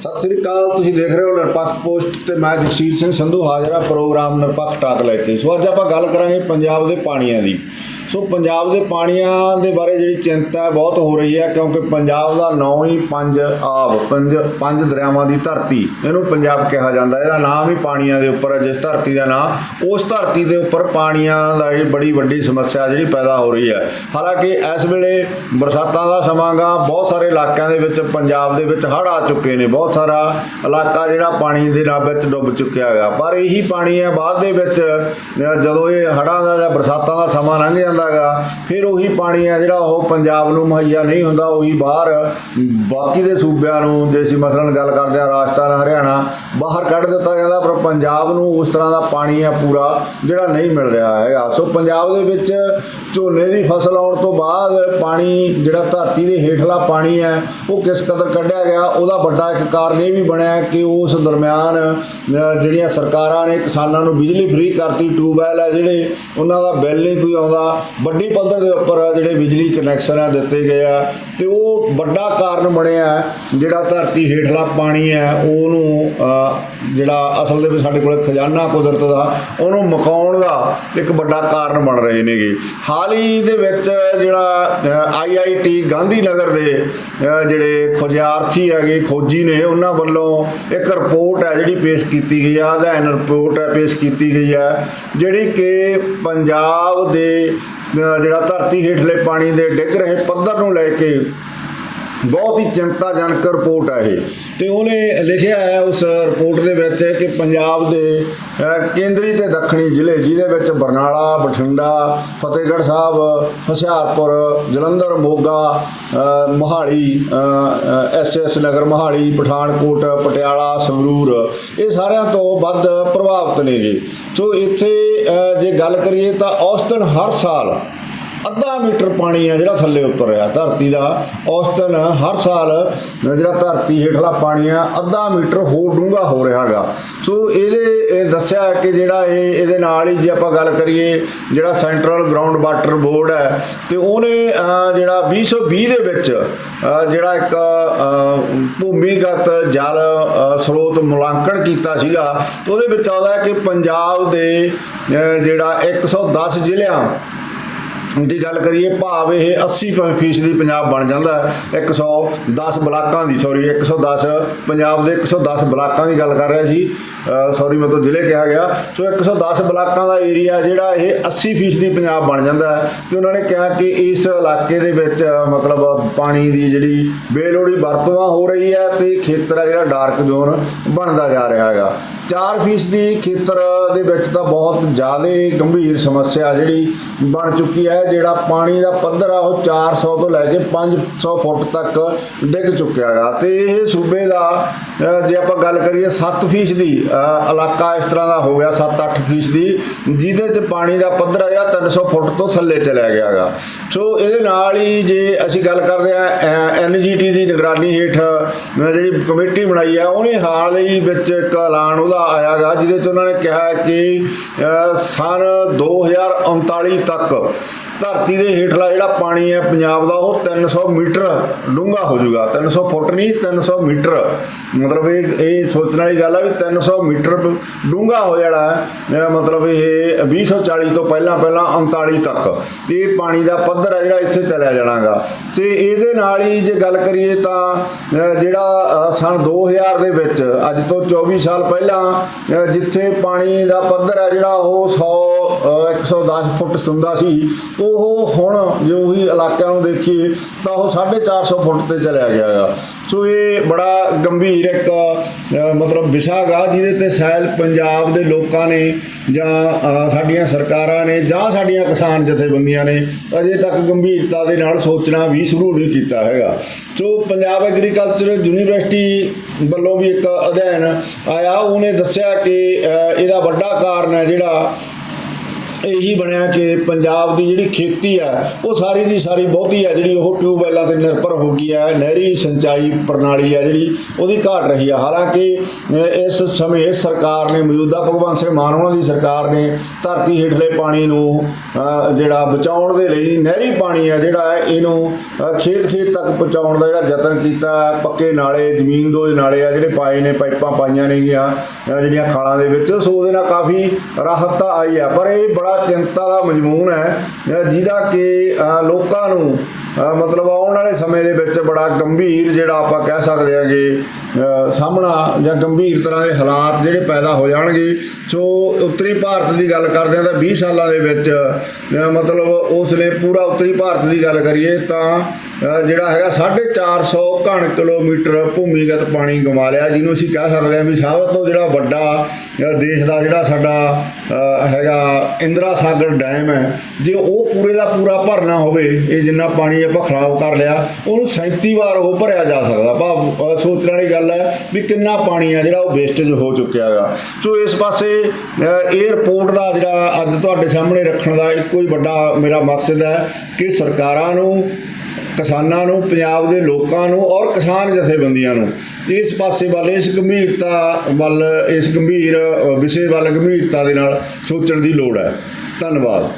ਸਤਿ ਸ੍ਰੀ ਅਕਾਲ, ਤੁਸੀਂ ਦੇਖ ਰਹੇ ਹੋ ਨਿਰਪੱਖ ਪੋਸਟ ਤੇ ਮੈਂ ਜਗਸੀਰ ਸਿੰਘ ਸੰਧੂ ਹਾਜ਼ਰਾ ਪ੍ਰੋਗਰਾਮ ਨਿਰਪੱਖ ਟਾਕ ਲੈ ਕੇ। ਸੋ ਅੱਜ ਆਪਾਂ ਗੱਲ ਕਰਾਂਗੇ ਪੰਜਾਬ ਦੇ ਪਾਣੀਆਂ ਦੀ। ਸੋ ਪੰਜਾਬ ਦੇ ਪਾਣੀਆਂ ਦੇ ਬਾਰੇ ਜਿਹੜੀ ਚਿੰਤਾ ਬਹੁਤ ਹੋ ਰਹੀ ਹੈ, ਕਿਉਂਕਿ ਪੰਜਾਬ ਦਾ ਨਾਂ ਹੀ ਪੰਜ ਆਬ, ਪੰਜ ਪੰਜ ਦਰਿਆਵਾਂ ਦੀ ਧਰਤੀ। ਇਹਨੂੰ ਪੰਜਾਬ ਕਿਹਾ ਜਾਂਦਾ ਇਹਦਾ ਨਾਮ ਹੀ ਪਾਣੀਆਂ ਦੇ ਉੱਪਰ ਹੈ। ਜਿਸ ਧਰਤੀ ਦਾ ਨਾਂ, ਉਸ ਧਰਤੀ ਦੇ ਉੱਪਰ ਪਾਣੀਆਂ ਦਾ ਜਿਹੜੀ ਬੜੀ ਵੱਡੀ ਸਮੱਸਿਆ ਜਿਹੜੀ ਪੈਦਾ ਹੋ ਰਹੀ ਹੈ। ਹਾਲਾਂਕਿ ਇਸ ਵੇਲੇ ਬਰਸਾਤਾਂ ਦਾ ਸਮਾਂਗਾ ਬਹੁਤ ਸਾਰੇ ਇਲਾਕਿਆਂ ਦੇ ਵਿੱਚ, ਪੰਜਾਬ ਦੇ ਵਿੱਚ ਹੜ੍ਹ ਆ ਚੁੱਕੇ ਨੇ। ਬਹੁਤ ਸਾਰਾ ਇਲਾਕਾ ਜਿਹੜਾ ਪਾਣੀ ਦੇ ਨਾਲ ਵਿੱਚ ਡੁੱਬ ਚੁੱਕਿਆ ਹੈਗਾ। ਪਰ ਇਹੀ ਪਾਣੀ ਹੈ, ਬਾਅਦ ਦੇ ਵਿੱਚ ਜਦੋਂ ਇਹ ਹੜ੍ਹਾਂ ਦਾ ਜਾਂ ਬਰਸਾਤਾਂ ਦਾ ਸਮਾਂ ਲੰਘ ਜਾਂਦਾ ਹੈਗਾ ਫਿਰ ਉਹੀ ਪਾਣੀ ਹੈ ਜਿਹੜਾ ਉਹ ਪੰਜਾਬ ਨੂੰ ਮੁਹੱਈਆ ਨਹੀਂ ਹੁੰਦਾ, ਉਹੀ ਬਾਹਰ, ਬਾਕੀ ਦੇ ਸੂਬਿਆਂ ਨੂੰ ਜੇ ਅਸੀਂ ਮਸਲਨ ਗੱਲ ਕਰਦੇ ਹਾਂ, ਰਾਜਸਥਾਨ, ਹਰਿਆਣਾ, ਬਾਹਰ ਕੱਢ ਦਿੱਤਾ ਜਾਂਦਾ, ਪਰ ਪੰਜਾਬ ਨੂੰ ਉਸ ਤਰ੍ਹਾਂ ਦਾ ਪਾਣੀ ਆ ਪੂਰਾ ਜਿਹੜਾ ਨਹੀਂ ਮਿਲ ਰਿਹਾ ਹੈਗਾ। ਸੋ ਪੰਜਾਬ ਦੇ ਵਿੱਚ ਝੋਨੇ ਦੀ ਫਸਲ ਆਉਣ ਤੋਂ ਬਾਅਦ ਪਾਣੀ, ਜਿਹੜਾ ਧਰਤੀ ਦੇ ਹੇਠਲਾ ਪਾਣੀ ਹੈ, ਉਹ ਕਿਸ ਕਦਰ ਕੱਢਿਆ ਗਿਆ? ਉਹਦਾ ਵੱਡਾ ਇੱਕ ਕਾਰਨ ਇਹ ਵੀ ਬਣਿਆ ਕਿ ਉਸ ਦਰਮਿਆਨ ਜਿਹੜੀਆਂ ਸਰਕਾਰਾਂ ਨੇ ਕਿਸਾਨਾਂ ਨੂੰ ਬਿਜਲੀ ਫ੍ਰੀ ਕਰਤੀ, ਟਿਊਬਵੈਲ ਹੈ ਜਿਹੜੇ, ਉਹਨਾਂ ਦਾ ਬਿੱਲ ਨਹੀਂ ਕੋਈ ਆਉਂਦਾ। ਵੱਡੀ ਪੱਧਰ ਦੇ ਉੱਪਰ ਜਿਹੜੇ ਬਿਜਲੀ ਕਨੈਕਸ਼ਨ ਆ ਦਿੱਤੇ ਗਏ ਆ ਤੇ ਉਹ ਵੱਡਾ ਕਾਰਨ ਬਣਿਆ ਜਿਹੜਾ ਧਰਤੀ ਹੇਠਲਾ ਪਾਣੀ ਹੈ ਉਹਨੂੰ ਜਿਹੜਾ ਅਸਲ ਦੇ ਵਿੱਚ ਸਾਡੇ ਕੋਲ ਖਜ਼ਾਨਾ ਕੁਦਰਤ ਦਾ, ਉਹਨੂੰ ਮਕਾਉਣ ਦਾ ਇੱਕ ਵੱਡਾ ਕਾਰਨ ਬਣ ਰਹੇ ਨੇਗੇ। ਹਾਲ ਹੀ ਦੇ ਵਿੱਚ ਜਿਹੜਾ ਆਈਆਈਟੀ ਗਾਂਧੀ ਨਗਰ ਦੇ ਜਿਹੜੇ ਖੋਜਾਰਥੀ ਹੈਗੇ, ਖੋਜੀ ਨੇ, ਉਹਨਾਂ ਵੱਲੋਂ ਇੱਕ ਰਿਪੋਰਟ ਹੈ ਜਿਹੜੀ ਪੇਸ਼ ਕੀਤੀ ਗਈ ਆ, ਅਧਿਐਨ ਰਿਪੋਰਟ ਹੈ ਪੇਸ਼ ਕੀਤੀ ਗਈ ਹੈ, ਜਿਹੜੀ ਕਿ ਪੰਜਾਬ ਦੇ ਜਿਹੜਾ ਧਰਤੀ ਹੇਠਲੇ ਪਾਣੀ ਦੇ ਡਿੱਗ ਰਹੇ ਪੱਧਰ ਨੂੰ ਲੈ ਕੇ ਬਹੁਤ ਹੀ ਚਿੰਤਾਜਨਕ ਰਿਪੋਰਟ ਹੈ ਇਹ। ਤੇ ਉਹਨੇ ਲਿਖਿਆ ਹੈ ਉਸ ਰਿਪੋਰਟ ਦੇ ਵਿੱਚ ਕਿ ਪੰਜਾਬ ਦੇ ਕੇਂਦਰੀ ਤੇ ਦੱਖਣੀ ਜ਼ਿਲ੍ਹੇ ਜਿਹਦੇ ਵਿੱਚ ਬਰਨਾਲਾ ਬਠਿੰਡਾ ਫਤਿਹਗੜ੍ਹ ਸਾਹਿਬ ਹੁਸ਼ਿਆਰਪੁਰ ਜਲੰਧਰ ਮੋਗਾ ਅਹ, ਮੋਹਾਲੀ ਐਸਐਸ ਨਗਰ ਮੋਹਾਲੀ ਪਠਾਨਕੋਟ ਪਟਿਆਲਾ ਸੰਗਰੂਰ ਇਹ ਸਾਰਿਆਂ ਤੋਂ ਵੱਧ ਪ੍ਰਭਾਵਿਤ ਨੇ ਜੀ ਸੋ ਇੱਥੇ ਜੇ ਗੱਲ ਕਰੀਏ ਤਾਂ ਔਸਤਨ ਹਰ ਸਾਲ ਅੱਧਾ ਮੀਟਰ ਪਾਣੀ ਆ ਜਿਹੜਾ ਥੱਲੇ ਉਤਰ ਰਿਹਾ ਧਰਤੀ ਦਾ ਔਸਤਨ ਹਰ ਸਾਲ ਜਿਹੜਾ ਧਰਤੀ ਹੇਠਲਾ ਪਾਣੀ ਆ ਅੱਧਾ ਮੀਟਰ ਹੋਰ ਡੂੰਘਾ ਹੋ ਰਿਹਾਗਾ ਸੋ ਇਹਦੇ ਦੱਸਿਆ ਕਿ ਜਿਹੜਾ ਇਹ ਇਹਦੇ ਨਾਲ ਹੀ ਜੇ ਆਪਾਂ ਗੱਲ ਕਰੀਏ ਜਿਹੜਾ ਸੈਂਟਰਲ ਗਰਾਊਂਡ ਵਾਟਰ ਬੋਰਡ ਹੈ ਤੇ ਉਹਨੇ ਅਹ, ਜਿਹੜਾ 2020 ਦੇ ਵਿੱਚ ਜਿਹੜਾ ਇੱਕ ਭੂਮੀਗਤ ਜਲ ਸਰੋਤ ਮੁਲਾਂਕਣ ਕੀਤਾ ਸੀਗਾ। ਉਹਦੇ ਵਿੱਚ ਆਉਂਦਾ ਕਿ ਪੰਜਾਬ ਦੇ ਅਹ, ਜਿਹੜਾ 110 ਜ਼ਿਲ੍ਹਿਆਂ ਦੀ ਗੱਲ ਕਰੀਏ, ਭਾਵ ਇਹ 80% ਫੀਸਦੀ ਪੰਜਾਬ ਬਣ ਜਾਂਦਾ ਹੈ। 110 ਬਲਾਕਾਂ ਦੀ ਸੌਰੀ 110 ਪੰਜਾਬ ਦੇ 110 ਬਲਾਕਾਂ ਦੀ ਗੱਲ ਕਰ ਰਿਹਾ ਸੀ ਸੌਰੀ ਮੈਂ ਤਾਂ ਜ਼ਿਲ੍ਹੇ ਕਿਹਾ ਗਿਆ। ਸੋ 110 ਬਲਾਕਾਂ ਦਾ ਏਰੀਆ ਜਿਹੜਾ ਇਹ 80% ਫੀਸਦੀ ਪੰਜਾਬ ਬਣ ਜਾਂਦਾ ਹੈ। ਤੇ ਉਹਨਾਂ ਨੇ ਕਿਹਾ ਕਿ ਇਸ ਇਲਾਕੇ ਦੇ ਵਿੱਚ, ਮਤਲਬ ਪਾਣੀ ਦੀ ਜਿਹੜੀ ਬੇਲੋੜੀ ਵਰਤੋਂ ਹੋ ਰਹੀ ਹੈ ਤੇ ਖੇਤਰ ਹੈ ਜਿਹੜਾ ਡਾਰਕ ਜ਼ੋਨ ਬਣਦਾ ਜਾ ਰਿਹਾ ਹੈਗਾ। 4% ਫੀਸਦੀ ਖੇਤਰ ਦੇ ਵਿੱਚ ਤਾਂ ਬਹੁਤ ਜ਼ਿਆਦਾ ਗੰਭੀਰ ਸਮੱਸਿਆ ਜਿਹੜੀ ਬਣ ਚੁੱਕੀ ਹੈ, ਜਿਹੜਾ ਪਾਣੀ ਦਾ ਪੱਧਰ ਆ ਉਹ 400 ਤੋਂ ਲੈ ਕੇ 500 ਫੁੱਟ ਤੱਕ ਡਿੱਗ ਚੁੱਕਿਆ ਹੈਗਾ। ਤੇ ਇਹ ਸੂਬੇ ਦਾ ਜੇ ਆਪਾਂ ਗੱਲ ਕਰੀਏ 7% ਦੀ ਇਲਾਕਾ ਇਸ ਤਰ੍ਹਾਂ ਦਾ ਹੋ ਗਿਆ 7-8% ਦੀ ਜਿਹਦੇ ਤੇ ਪਾਣੀ ਦਾ ਪੱਧਰ ਆ ਜਿਹੜਾ 300 ਫੁੱਟ ਤੋਂ ਥੱਲੇ ਚਲਿਆ ਗਿਆ ਹੈਗਾ। ਸੋ ਇਹਦੇ ਨਾਲ ਹੀ ਜੇ ਅਸੀਂ ਗੱਲ ਕਰਦੇ ਆ ਐਨਜੀਟੀ ਦੀ ਨਿਗਰਾਨੀ ਹੇਠ ਜਿਹੜੀ ਕਮੇਟੀ ਬਣਾਈ ਆ ਉਹਨੇ ਹਾਲ ਹੀ ਵਿੱਚ ਇੱਕ ਐਲਾਨ ਉਹਦਾ ਆਇਆਗਾ ਜਿਹਦੇ 'ਚ ਉਹਨਾਂ ਨੇ ਕਿਹਾ ਹੈ ਕਿ ਅ, ਸਨ 2039 ਤੱਕ ਧਰਤੀ ਦੇ ਹੇਠਲਾ ਜਿਹੜਾ ਪਾਣੀ ਹੈ ਪੰਜਾਬ ਦਾ ਉਹ 300 ਮੀਟਰ ਡੂੰਘਾ ਹੋ ਜਾਊਗਾ। 300 ਫੁੱਟ ਨਹੀਂ 300 ਮੀਟਰ। ਮਤਲਬ ਇਹ ਇਹ ਸੋਚਣ ਵਾਲੀ ਗੱਲ ਆ ਵੀ 300 ਮੀਟਰ ਡੂੰਘਾ ਹੋ ਜਾਣਾ ਹੈ। ਅਹ ਮਤਲਬ ਇਹ 2040 ਤੋਂ ਪਹਿਲਾਂ ਪਹਿਲਾਂ 39 ਤੱਕ। ਇਹ ਪਾਣੀ ਦਾ ਪੱਧਰ ਹੈ ਜਿਹੜਾ ਇੱਥੇ ਚਲਿਆ ਜਾਣਾਗਾ। ਤੇ ਇਹਦੇ ਨਾਲ ਹੀ ਜੇ ਗੱਲ ਕਰੀਏ ਤਾਂ ਜਿਹੜਾ, ਅਹ ਸਨ 2000 ਦੇ ਵਿੱਚ, ਅੱਜ ਤੋਂ 24 ਸਾਲ ਪਹਿਲਾਂ ਜਿੱਥੇ ਪਾਣੀ ਦਾ ਪੱਧਰ ਹੈ ਜਿਹੜਾ ਉਹ 100 ਅਹ 110 ਫੁੱਟ ਸੁੰਦਾ ਸੀ, ਉਹ ਹੁਣ ਜੋ ਹੀ ਇਲਾਕਿਆਂ ਨੂੰ ਦੇਖੀਏ, ਤਾਂ ਉਹ 450 ਫੁੱਟ ਤੇ ਚਲਿਆ ਗਿਆ ਹੈ ਸੋ ਇਹ ਬੜਾ ਗੰਭੀਰ ਇੱਕ ਮਤਲਬ ਵਿਸ਼ਾ ਗਾ, ਜਿਹਦੇ ਤੇ ਸ਼ਾਇਦ ਪੰਜਾਬ ਦੇ ਲੋਕਾਂ ਨੇ ਜਾਂ ਸਾਡੀਆਂ ਸਰਕਾਰਾਂ ਨੇ ਜਾਂ ਸਾਡੀਆਂ ਕਿਸਾਨ ਜਥੇਬੰਦੀਆਂ ਨੇ ਅਜੇ ਤੱਕ ਗੰਭੀਰਤਾ ਦੇ ਨਾਲ ਸੋਚਣਾ ਵੀ ਸ਼ੁਰੂ ਨਹੀਂ ਕੀਤਾ ਹੈਗਾ। ਸੋ ਪੰਜਾਬ ਐਗਰੀਕਲਚਰ ਯੂਨੀਵਰਸਿਟੀ ਵੱਲੋਂ ਵੀ ਇੱਕ ਅਧਿਐਨ ਆਇਆ, ਉਹਨੇ ਦੱਸਿਆ ਕਿ ਇਹਦਾ ਵੱਡਾ ਕਾਰਨ ਹੈ ਜਿਹੜਾ ਇਹੀ ਬਣਿਆ ਕਿ ਪੰਜਾਬ ਦੀ ਜਿਹੜੀ ਖੇਤੀ ਆ ਉਹ ਸਾਰੀ ਦੀ ਸਾਰੀ ਬਹੁਤੀ ਆ ਜਿਹੜੀ ਉਹ ਟਿਊਬਵੈਲਾਂ ਤੇ ਨਿਰਭਰ ਹੋ ਗਈ ਹੈ ਨਹਿਰੀ ਸਿੰਚਾਈ ਪ੍ਰਣਾਲੀ ਆ ਜਿਹੜੀ ਉਹਦੀ ਘਾਟ ਰਹੀ ਆ। ਹਾਲਾਂਕਿ ਇਸ ਸਮੇਂ ਸਰਕਾਰ ਨੇ ਮੌਜੂਦਾ ਭਗਵੰਤ ਸਿੰਘ ਮਾਨ ਉਹਨਾਂ ਦੀ ਸਰਕਾਰ ਨੇ ਧਰਤੀ ਹੇਠਲੇ ਪਾਣੀ ਨੂੰ ਜਿਹੜਾ ਬਚਾਉਣ ਦੇ ਲਈ ਨਹਿਰੀ ਪਾਣੀ ਆ ਜਿਹੜਾ ਇਹਨੂੰ ਖੇਤ ਖੇਤ ਤੱਕ ਪਹੁੰਚਾਉਣ ਦਾ ਜਿਹੜਾ ਯਤਨ ਕੀਤਾ। ਪੱਕੇ ਨਾਲੇ ਜ਼ਮੀਨ ਦੋਜ ਨਾਲੇ ਆ ਜਿਹੜੇ ਪਾਏ ਨੇ ਪਾਈਪਾਂ ਪਾਈਆਂ ਨੇਗੀਆਂ ਅ, ਜਿਹੜੀਆਂ ਖਾਲਾਂ ਦੇ ਵਿੱਚ। ਸੋ ਉਹਦੇ ਨਾਲ ਕਾਫੀ ਰਾਹਤ ਤਾਂ ਆਈ ਹੈ ਪਰ ਇਹ ਬੜਾ ਚਿੰਤਾ ਦਾ ਮਜਮੂਨ ਹੈ ਜਿਹਦਾ ਕਿ ਲੋਕਾਂ ਨੂੰ ਮਤਲਬ ਆਉਣ ਵਾਲੇ ਸਮੇਂ ਦੇ ਵਿੱਚ ਬੜਾ ਗੰਭੀਰ ਜਿਹੜਾ ਆਪਾਂ ਕਹਿ ਸਕਦੇ ਹਾਂਗੇ ਅ, ਸਾਹਮਣਾ ਜਾਂ ਗੰਭੀਰ ਤਰ੍ਹਾਂ ਦੇ ਹਾਲਾਤ ਜਿਹੜੇ ਪੈਦਾ ਹੋ ਜਾਣਗੇ। ਸੋ ਉੱਤਰੀ ਭਾਰਤ ਦੀ ਗੱਲ ਕਰਦੇ ਹਾਂ ਤਾਂ 20 ਸਾਲਾਂ ਦੇ ਵਿੱਚ ਮਤਲਬ ਉਸ ਨੇ ਪੂਰਾ ਉੱਤਰੀ ਭਾਰਤ ਦੀ ਗੱਲ ਕਰੀਏ ਤਾਂ ਜਿਹੜਾ ਹੈਗਾ 450 ਘਣ ਕਿਲੋਮੀਟਰ ਭੂਮੀਗਤ ਪਾਣੀ ਗਵਾ ਲਿਆ ਜਿਹਨੂੰ ਅਸੀਂ ਕਹਿ ਸਕਦੇ ਹਾਂ ਵੀ ਸਭ ਤੋਂ ਜਿਹੜਾ ਵੱਡਾ ਦੇਸ਼ ਦਾ ਜਿਹੜਾ ਸਾਡਾ ਹੈਗਾ ਇੰਦਰਾ ਸਾਗਰ ਡੈਮ ਹੈ ਜੇ ਉਹ ਪੂਰੇ ਦਾ ਪੂਰਾ ਭਰਨਾ ਹੋਵੇ ਇਹ ਜਿੰਨਾ ਪਾਣੀ ਆਪਾਂ ਖਰਾਬ ਕਰ ਲਿਆ, ਉਹਨੂੰ 37 ਵਾਰ ਉਹ ਭਰਿਆ ਜਾ ਸਕਦਾ। ਭਾਵ ਸੋਚਣ ਵਾਲੀ ਗੱਲ ਹੈ ਵੀ ਕਿੰਨਾ ਪਾਣੀ ਆ ਜਿਹੜਾ ਉਹ ਵੇਸਟੇਜ ਹੋ ਚੁੱਕਿਆ ਹੈਗਾ। ਸੋ ਇਸ ਪਾਸੇ 에ਅਰਪੋਰਟ ਦਾ ਜਿਹੜਾ ਅੱਜ ਤੁਹਾਡੇ ਸਾਹਮਣੇ ਰੱਖਣ ਦਾ ਇੱਕੋ ਹੀ ਵੱਡਾ ਮੇਰਾ ਮਕਸਦ ਹੈ ਕਿ ਸਰਕਾਰਾਂ ਨੂੰ, ਕਿਸਾਨਾਂ ਨੂੰ, ਪੰਜਾਬ ਦੇ ਲੋਕਾਂ ਨੂੰ ਔਰ ਕਿਸਾਨ ਜਥੇਬੰਦੀਆਂ ਨੂੰ ਇਸ ਪਾਸੇ ਵੱਲ, ਇਸ ਗੰਭੀਰਤਾ ਵੱਲ, ਇਸ ਗੰਭੀਰ ਵਿਸ਼ੇ ਵੱਲ ਗੰਭੀਰਤਾ ਦੇ ਨਾਲ ਸੋਚਣ ਦੀ ਲੋੜ ਹੈ। ਧੰਨਵਾਦ।